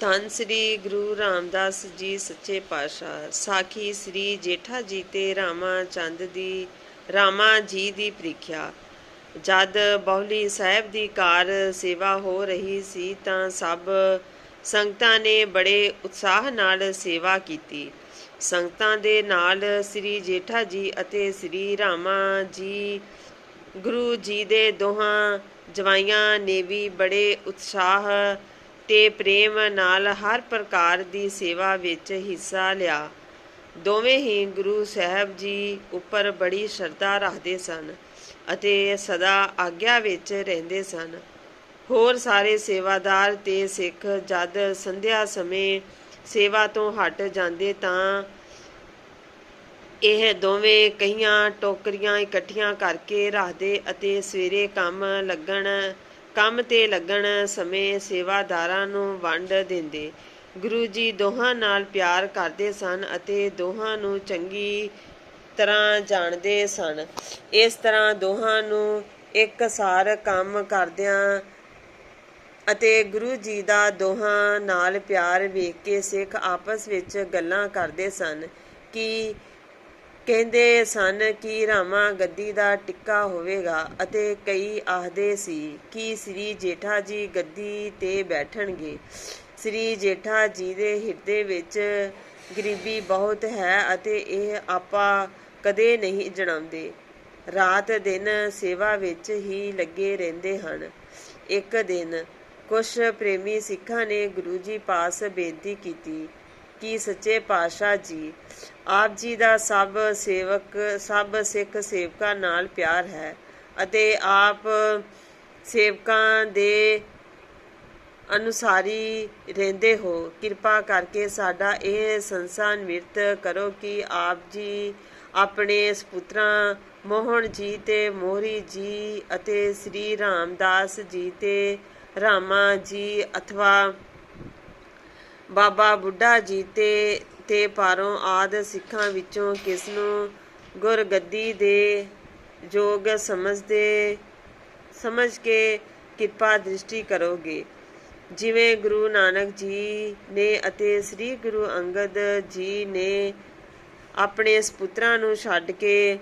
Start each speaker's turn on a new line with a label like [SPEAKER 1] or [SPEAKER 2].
[SPEAKER 1] ਧੰਨ ਸ੍ਰੀ ਗੁਰੂ ਰਾਮਦਾਸ ਜੀ ਸੱਚੇ ਪਾਤਸ਼ਾਹ। ਸਾਖੀ ਸ੍ਰੀ ਜੇਠਾ ਜੀ ਤੇ ਰਾਮਾ ਚੰਦ ਦੀ, ਰਾਮਾ ਜੀ ਦੀ ਪ੍ਰੀਖਿਆ। ਜਦ ਬੌਲੀ ਸਾਹਿਬ ਦੀ ਕਾਰ ਸੇਵਾ ਹੋ ਰਹੀ ਸੀ ਤਾਂ ਸਭ ਸੰਗਤਾਂ ਨੇ ਬੜੇ ਉਤਸ਼ਾਹ ਨਾਲ ਸੇਵਾ ਕੀਤੀ। ਸੰਗਤਾਂ ਦੇ ਨਾਲ ਸ੍ਰੀ ਜੇਠਾ ਜੀ ਅਤੇ ਸ੍ਰੀ ਰਾਮਾ ਜੀ, ਗੁਰੂ ਜੀ ਦੇ ਦੋਹਾਂ ਜਵਾਈਆਂ ਨੇ ਵੀ ਬੜੇ ਉਤਸ਼ਾਹ ਤੇ ਪ੍ਰੇਮ ਨਾਲ ਹਰ ਪ੍ਰਕਾਰ ਦੀ ਸੇਵਾ ਵਿੱਚ ਹਿੱਸਾ ਲਿਆ। ਦੋਵੇਂ ਹੀ ਗੁਰੂ ਸਾਹਿਬ ਜੀ ਉੱਪਰ ਬੜੀ ਸ਼ਰਧਾ ਰੱਖਦੇ ਸਨ ਅਤੇ ਸਦਾ ਆਗਿਆ ਵਿੱਚ ਰਹਿੰਦੇ ਸਨ। ਹੋਰ ਸਾਰੇ ਸੇਵਾਦਾਰ ਤੇ ਸਿੱਖ ਜਦ ਸੰਧਿਆ ਸਮੇਂ ਸੇਵਾ ਤੋਂ ਹਟ ਜਾਂਦੇ ਤਾਂ ਇਹ ਦੋਵੇਂ ਕਈਆਂ ਟੋਕਰੀਆਂ ਇਕੱਠੀਆਂ ਕਰਕੇ ਰੱਖਦੇ ਅਤੇ ਸਵੇਰੇ ਕੰਮ ਲੱਗਣ ਕੰਮ ਤੇ ਲੱਗਣ ਸਮੇਂ ਸੇਵਾਦਾਰਾਂ ਨੂੰ ਵੰਡ ਦਿੰਦੇ। ਗੁਰੂ ਜੀ ਦੋਹਾਂ ਨਾਲ ਪਿਆਰ ਕਰਦੇ ਸਨ ਅਤੇ ਦੋਹਾਂ ਨੂੰ ਚੰਗੀ ਤਰ੍ਹਾਂ ਜਾਣਦੇ ਸਨ। ਇਸ ਤਰ੍ਹਾਂ ਦੋਹਾਂ ਨੂੰ ਇੱਕਸਾਰ ਕੰਮ ਕਰਦਿਆਂ ਅਤੇ ਗੁਰੂ ਜੀ ਦਾ ਦੋਹਾਂ ਨਾਲ ਪਿਆਰ ਵੇਖ ਕੇ ਸਿੱਖ ਆਪਸ ਵਿੱਚ ਗੱਲਾਂ ਕਰਦੇ ਸਨ ਕਿ ਕਹਿੰਦੇ ਸਨ ਕਿ ਰਾਮਾ ਗੱਦੀ ਦਾ ਟਿੱਕਾ ਹੋਵੇਗਾ ਅਤੇ ਕਈ ਆਖਦੇ ਸੀ ਕਿ ਸ੍ਰੀ ਜੇਠਾ ਜੀ ਗੱਦੀ ਤੇ ਬੈਠਣਗੇ। ਸ੍ਰੀ ਜੇਠਾ ਜੀ ਦੇ ਹਿਰਦੇ ਵਿੱਚ ਗਰੀਬੀ ਬਹੁਤ ਹੈ ਅਤੇ ਇਹ ਆਪਾ ਕਦੇ ਨਹੀਂ ਜਣਾਉਂਦੇ। ਰਾਤ ਦਿਨ ਸੇਵਾ ਵਿੱਚ ਹੀ ਲੱਗੇ ਰਹਿੰਦੇ ਹਨ। ਇੱਕ ਦਿਨ ਕੁਝ ਪ੍ਰੇਮੀ ਸਿੱਖਾਂ ਨੇ ਗੁਰੂ ਜੀ ਪਾਸ ਬੇਨਤੀ ਕੀਤੀ ਕਿ ਸੱਚੇ ਪਾਤਸ਼ਾਹ ਜੀ? ਆਪ ਜੀ ਦਾ ਸਭ ਸੇਵਕ, ਸਭ ਸਿੱਖ ਸੇਵਕਾਂ ਨਾਲ ਪਿਆਰ ਹੈ ਅਤੇ ਆਪ ਸੇਵਕਾਂ ਦੇ ਅਨੁਸਾਰੀ ਰਹਿੰਦੇ ਹੋ। ਕਿਰਪਾ ਕਰਕੇ ਸਾਡਾ ਇਹ ਸੰਸਾਰ ਨਿਵਰਤ ਕਰੋ ਕਿ ਆਪ ਜੀ ਆਪਣੇ ਸੁਪੁੱਤਰਾਂ ਮੋਹਨ ਜੀ ਤੇ ਮੋਹਰੀ ਜੀ ਅਤੇ ਸ੍ਰੀ ਰਾਮਦਾਸ ਜੀ ਤੇ ਰਾਮਾ ਜੀ ਅਥਵਾ ਬਾਬਾ ਬੁੱਢਾ ਜੀ ਤੇ ਤੇ ਪਾਰੋਂ ਆਦ ਸਿੱਖਾਂ ਵਿੱਚੋਂ ਕਿਸ ਨੂੰ ਗੁਰਗੱਦੀ ਦੇ ਯੋਗ ਸਮਝਦੇ, ਸਮਝ ਕੇ ਕਿਰਪਾ ਦ੍ਰਿਸ਼ਟੀ ਕਰੋਗੇ। ਜਿਵੇਂ ਗੁਰੂ ਨਾਨਕ ਜੀ ਨੇ ਅਤੇ ਸ੍ਰੀ ਗੁਰੂ ਅੰਗਦ ਜੀ ਨੇ ਆਪਣੇ ਸੁਪੁੱਤਰਾਂ ਨੂੰ ਛੱਡ ਕੇ